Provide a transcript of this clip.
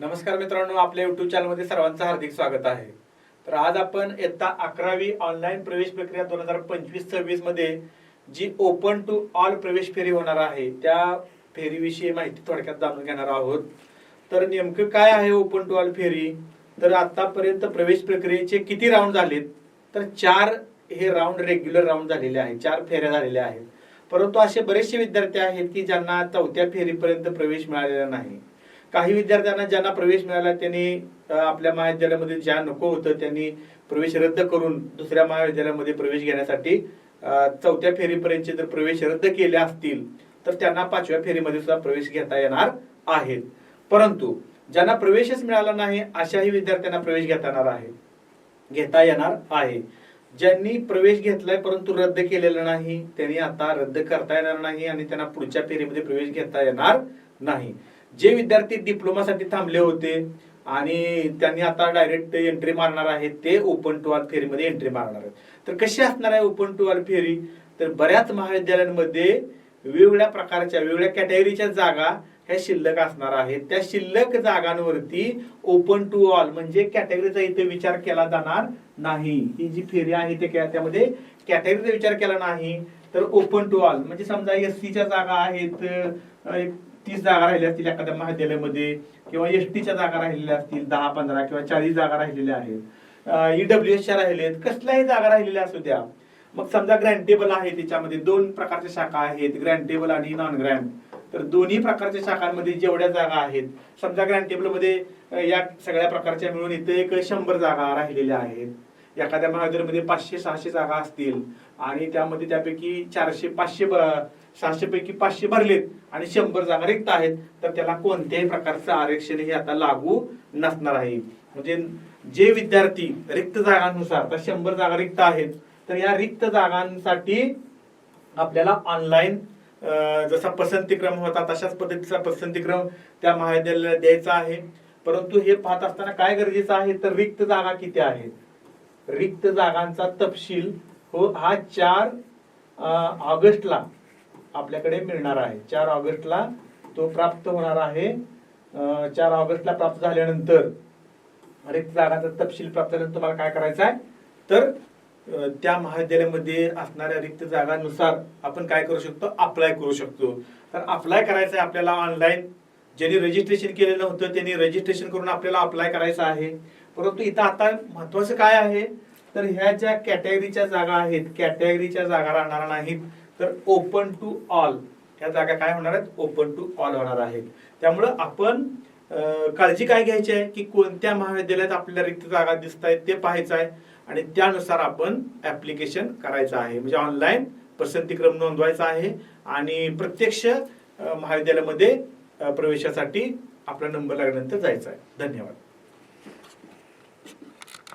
नमस्कार मित्रांनो आपल्या युट्यूब चॅनलमध्ये सर्वांचं हार्दिक स्वागत आहे. तर आज आपण इयत्ता अकरावी ऑनलाईन प्रवेश प्रक्रिया दोन हजार पंचवीस सव्वीसमध्ये जी ओपन टू ऑल प्रवेश फेरी होणार आहे त्या फेरीविषयी माहिती थोडक्यात जाणून घेणार आहोत. तर नेमकं काय आहे ओपन टू ऑल फेरी? तर आतापर्यंत प्रवेश प्रक्रियेचे किती राऊंड झालेत? तर चार हे राऊंड रेग्युलर राऊंड झालेले आहेत चार फेऱ्या झालेल्या आहेत. परंतु असे बरेचसे विद्यार्थी आहेत की ज्यांना चौथ्या फेरीपर्यंत प्रवेश मिळालेला नाही. काही विद्यार्थ्यांना ज्यांना प्रवेश मिळाला त्यांनी आपल्या महाविद्यालयामध्ये ज्या नको होतं त्यांनी प्रवेश रद्द करून दुसऱ्या महाविद्यालयामध्ये प्रवेश घेण्यासाठी चौथ्या फेरीपर्यंतचे जर प्रवेश रद्द केले असतील तर त्यांना पाचव्या फेरीमध्ये सुद्धा प्रवेश घेता येणार आहेत. परंतु ज्यांना प्रवेशच मिळाला नाही अशाही विद्यार्थ्यांना प्रवेश घेता येणार आहे. घेता येणार आहे. ज्यांनी प्रवेश घेतलाय परंतु रद्द केलेला नाही त्यांनी आता रद्द करता येणार नाही आणि त्यांना पुढच्या फेरीमध्ये प्रवेश घेता येणार नाही. जे विद्यार्थी डिप्लोमासाठी थांबले होते आणि त्यांनी आता डायरेक्ट एंट्री मारणार आहेत ते ओपन टू ऑल फेरीमध्ये एंट्री मारणार आहेत. तर कशी असणार आहे ओपन टू ऑल फेरी? तर बऱ्याच महाविद्यालयांमध्ये वेगवेगळ्या प्रकारच्या वेगवेगळ्या कॅटेगरीच्या जागा ह्या शिल्लक असणार आहेत. त्या शिल्लक जागांवरती ओपन टू ऑल म्हणजे कॅटेगरीचा इथे विचार केला जाणार नाही. ही जी फेरी आहे ते त्यामध्ये कॅटेगरीचा विचार केला नाही तर ओपन टू ऑल म्हणजे समजा एस च्या जागा आहेत तीस जागा राहिल्या असतील एखाद्या महाविद्यालयामध्ये किंवा एस टीच्या जागा राहिलेल्या असतील दहा पंधरा किंवा चाळीस जागा राहिलेल्या आहेत. ईडब्ल्यू एसच्या राहिलेत कसल्याही जागा राहिलेल्या असू द्या. मग समजा ग्रँटेबल आहे त्याच्यामध्ये दोन प्रकारच्या शाखा आहेत ग्रँटेबल आणि नॉन ग्रँट तर दोन्ही प्रकारच्या शाखांमध्ये जेवढ्या जागा आहेत समजा ग्रँटेबलमध्ये या सगळ्या प्रकारच्या मिळून इथे एक शंभर जागा राहिलेल्या आहेत. एखाद्या महाविद्यालयामध्ये पाचशे सहाशे जागा असतील आणि त्यामध्ये त्यापैकी चारशे पाचशे सहाशे पैकी पाचशे भरलेत आणि शंभर जागा रिक्त आहेत तर त्याला कोणत्याही प्रकारचं आरक्षण हे आता लागू नसणार आहे. म्हणजे जे विद्यार्थी रिक्त जागांनुसार तर शंभर जागा रिक्त आहेत तर या रिक्त जागांसाठी आपल्याला ऑनलाईन जसा पसंतीक्रम होता तशाच पद्धतीचा पसंतीक्रम त्या महाविद्यालयाला द्यायचा आहे. परंतु हे पाहत असताना काय गरजेचं आहे? तर रिक्त जागा किती आहेत? रिक्त जागांचा तपशील हो हा चार ऑगस्टला आपल्याकडे मिळणार आहे. चार ऑगस्टला तो प्राप्त होणार आहे. चार ऑगस्टला प्राप्त झाल्यानंतर रिक्त जागांचा तपशील प्राप्त झाल्यानंतर तुम्हाला काय करायचं आहे तर त्या महाविद्यालयामध्ये असणाऱ्या रिक्त जागांनुसार आपण काय करू शकतो? अप्लाय करू शकतो. तर अप्लाय करायचं आहे आपल्याला ऑनलाईन ज्यांनी रजिस्ट्रेशन केलेलं होतं त्यांनी रजिस्ट्रेशन करून आपल्याला अप्लाय करायचं आहे. परंतु इथं आता महत्वाचं काय आहे? तर ह्या ज्या कॅटेगरीच्या जागा आहेत कॅटेगरीच्या जागा राहणार नाहीत. तर ओपन टू ऑल ह्या जागा काय होणार आहेत? ओपन टू ऑल होणार आहेत. त्यामुळं आपण काळजी काय घ्यायची आहे? की कोणत्या महाविद्यालयात आपल्याला रिक्त जागा दिसत आहेत ते पाहायचं आहे. आणि त्यानुसार आपण ऍप्लिकेशन करायचं आहे. म्हणजे ऑनलाईन पसंतीक्रम नोंदवायचा आहे आणि प्रत्यक्ष महाविद्यालयामध्ये प्रवेशासाठी आपला नंबर लागल्यानंतर जायचा आहे. धन्यवाद.